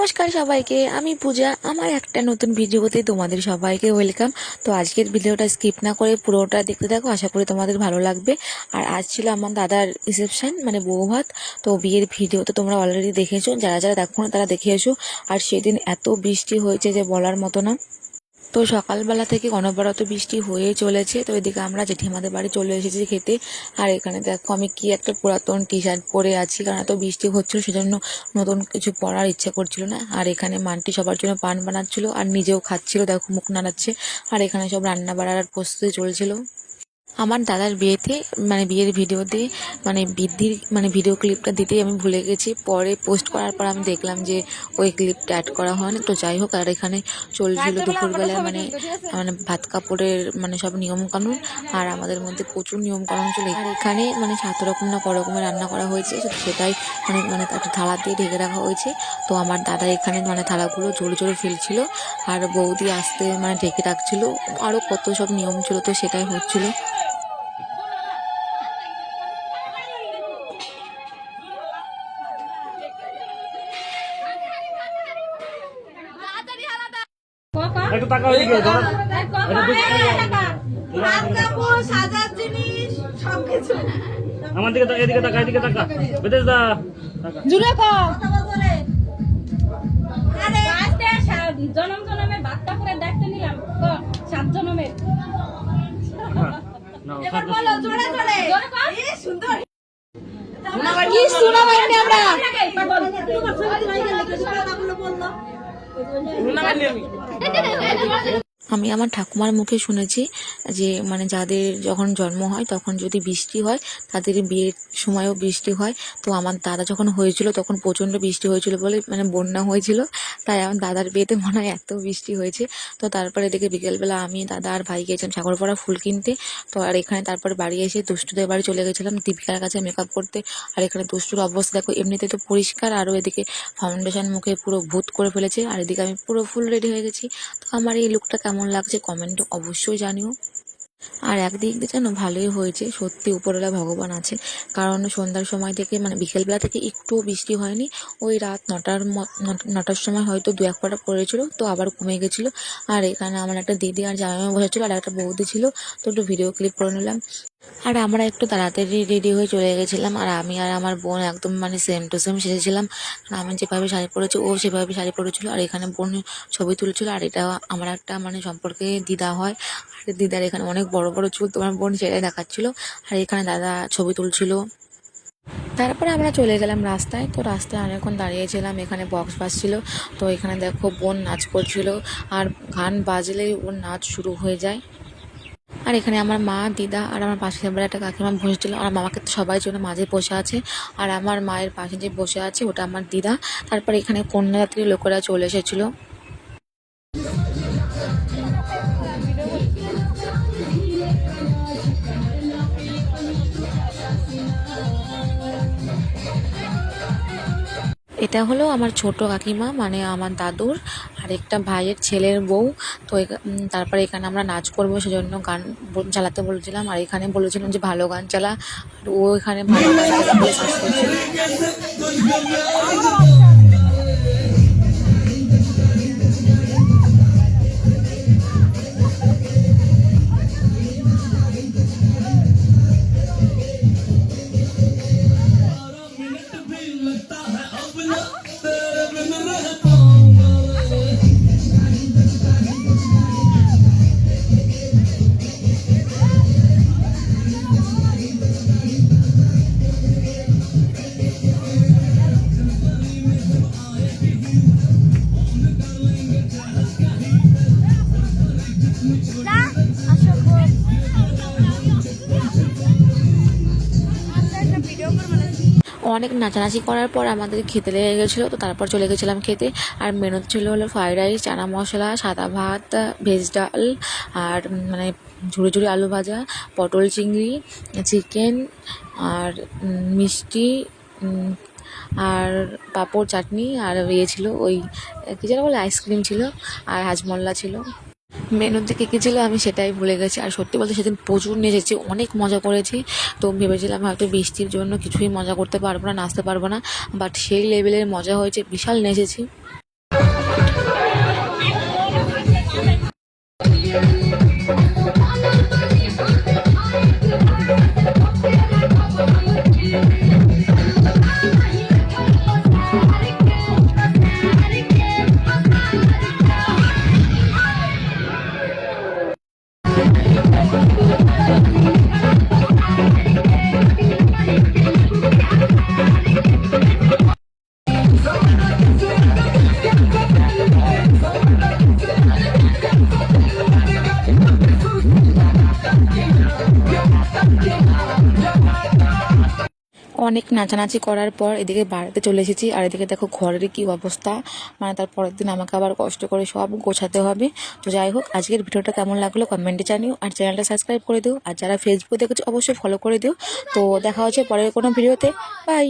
নমস্কার সবাইকে, আমি পূজা, আমার একটা নতুন ভিডিওতে তোমাদের সবাইকে ওয়েলকাম তো আজকের ভিডিওটা স্কিপ না করে পুরোটা দেখতে থাকো, আশা করি তোমাদের ভালো লাগবে। আর আজ ছিল আমার দাদার রিসেপশান মানে বউ ভাত। তো বিয়ের ভিডিও তো তোমরা অলরেডি দেখেছ, যারা যারা দেখো না তারা দেখে এসো। আর সেদিন এত বৃষ্টি হয়েছে যে বলার মতো না। তো সকালবেলা থেকে অনবরত বৃষ্টি হয়ে চলেছে। তো এদিকে আমরা জেঠিমাদের বাড়ি চলে এসেছি খেতে। আর এখানে দেখো আমি কি একটা পুরাতন টি শার্ট পরে আছি, কারণ এত বৃষ্টি হচ্ছিল সেজন্য নতুন কিছু পরার ইচ্ছা করছিল না। আর এখানে মানটি সবার জন্য পান বানাচ্ছিল আর নিজেও খাচ্ছিল, দেখো মুখ নাড়াচ্ছে। আর এখানে সব রান্না বাড়ার প্রস্তুতি চলছিল। আমার দাদার বিয়েতে মানে বিয়ের ভিডিওতে মানে বৃদ্ধির মানে ভিডিও ক্লিপটা দিতেই আমি ভুলে গেছি। পরে পোস্ট করার পর আমি দেখলাম যে ওই ক্লিপটা অ্যাড করা হয় না তো যাই হোক আর এখানে চলছিল দুপুরবেলা মানে মানে ভাত কাপড়ের মানে সব নিয়ম কানুন আর আমাদের মধ্যে প্রচুর নিয়ম কানুন ছিল আর এখানে মানে সাত রকম না ক রকমের রান্না করা হয়েছে সেটাই মানে মানে একটা থালা দিয়ে ঢেকে রাখা হয়েছে। তো আমার দাদা এখানে মানে থালাগুলো জোরে জোরে ফেলছিল আর বৌদি আসতে মানে ঢেকে রাখছিল। আরও কত সব নিয়ম ছিল তো সেটাই হচ্ছিল। একটু টাকা ওইদিকে ধরো আমার দিকে তাকা এদিকে তাকা এদিকে তাকা বেদেশ দা জনম বাচ্চা করে দেখতে নিলাম। সাত জনমের। এবার বলো জোরে জোরে। সুন্দর। কি শোনা পাইনি আমরা? 何? আমি আমার ঠাকুমার মুখে শুনেছি যে মানে যাদের যখন জন্ম হয়, তখন যদি বৃষ্টি হয়, তাদের বিয়ের সময়ও বৃষ্টি হয়। তো আমার দাদা যখন হয়েছিল, তখন প্রচণ্ড বৃষ্টি হয়েছিল বলে মানে বন্যা হয়েছিল। তাই আমার দাদার বিয়েতে মনে হয় এত বৃষ্টি হয়েছে। তো তারপরে এদিকে বিকেলবেলা আমি, দাদা আর ভাই গিয়েছিলাম সাগরপাড়া ফুল কিনতে। তো আর এখানে তারপরে বাড়ি এসে দুষ্টুদের বাড়ি চলে গেছিলাম দীপিকার কাছে মেকআপ করতে। আর এখানে দুষ্টুর অবস্থা দেখো, এমনিতে তো পরিষ্কার। আরও এদিকে ফাউন্ডেশন মুখে পুরো ভূত করে ফেলেছে। আর এদিকে আমি পুরো ফুল রেডি হয়ে গেছি। তো আমার এই লুকটা কেমন লাগছে কমেন্টে অবশ্যই জানিও। আর একদিক দিয়ে যেন ভালোই হয়েছে, সত্যি উপরওয়ালা ভগবান আছে। কারণ সন্ধ্যার সময় থেকে মানে বিকেলবেলা থেকে একটুও বৃষ্টি হয়নি। ওই রাত নটার নটার সময় হয়তো দু এক ফোঁটা পড়েছিল, তো আবার কমে গেছিল। আর এখানে আমার একটা দিদি আর জামাইমা বসেছিল, আর একটা বৌদি ছিল, তো একটু ভিডিও ক্লিপ করে নিলাম। আর আমরা একটু তাড়াতাড়ি রেডি হয়ে চলে গেছিলাম, আর আমি আর আমার বোন একদম মানে সেম টু সেম সেজেছিলাম। আমি যেভাবে শাড়ি পরেছি, ও সেভাবে শাড়ি পরেছিল, আর এখানে বোন ছবি তুলছিল, আর এটা আমার একটা মানে সম্পর্কে দিদা হয়। আর দিদার এখানে অনেক বড় বড় চুল তোমার বোন সেটাই দেখাচ্ছিল। আর এখানে দাদা ছবি তুলছিল। তারপরে আমরা চলে গেলাম রাস্তায়। তো রাস্তায় অনেকক্ষণ দাঁড়িয়েছিলাম। এখানে বক্স বাজছিল। তো এখানে দেখো বোন নাচ করছিল। আর গান বাজলেই ওর নাচ শুরু হয়ে যায়। আর এখানে আমার মা, দিদা আর আমার পাশে এবার একটা কাকিমা বসেছিল। আর মামাকে তো সবাই জন্য মাঝে বসে আছে। আর আমার মায়ের পাশে যে বসে আছে ওটা আমার দিদা। তারপরে এখানে কন্যাযাত্রী লোকেরা চলে এসেছিল। এটা হলো আমার ছোট কাকিমা মানে আমার দাদুর আর একটা ভাইয়ের ছেলের বউ। তো তারপরে এখানে আমরা নাচ করব সেজন্য গান চালাতে বলেছিলাম। আর এখানে বলেছিলাম যে ভালো গান চালা। ও এখানে ভালো গান চালা অনেক নাচানাচি করার পর আমাদের খেতে লেগে গেছিল, তো তারপর চলে গেছিলাম খেতে। আর মেনু ছিল হলো ফ্রাইড রাইস চানা মশলা, সাদা ভাত ভেজ ডাল, আর মানে ঝুড়ি ঝুড়ি আলু ভাজা, পটল চিংড়ি চিকেন আর মিষ্টি আর পাঁপড় চাটনি, আর ইয়ে ছিল ওই, কী যেন বলে আইসক্রিম ছিল, আর হাজমোল্লা ছিল। মেনুতে দিকে কী ছিল, আমি সেটাই ভুলে গেছি। আর সত্যি বলতে সেদিন প্রচুর নেচেছি, অনেক মজা করেছি। তো ভেবেছিলাম হয়তো বৃষ্টির জন্য কিছুই মজা করতে পারব না, নাচতে পারব না। বাট সেই লেভেলের মজা হয়েছে, বিশাল নেচেছি। Thank you. অনেক নাচানাচি করার পর এদিকে বাড়িতে চলে এসেছি। আর এদিকে দেখো ঘরের কি অবস্থা। মানে তার পরের দিন আমাকে আবার কষ্ট করে সব গোছাতে হবে। তো যাই হোক, আজকের ভিডিওটা কেমন লাগল কমেন্টে জানিও। আর চ্যানেলটা সাবস্ক্রাইব করে দিও। আর যারা ফেসবুক দেখেছ, অবশ্যই ফলো করে দিও। তো দেখা হচ্ছে পরের কোনো ভিডিওতে। বাই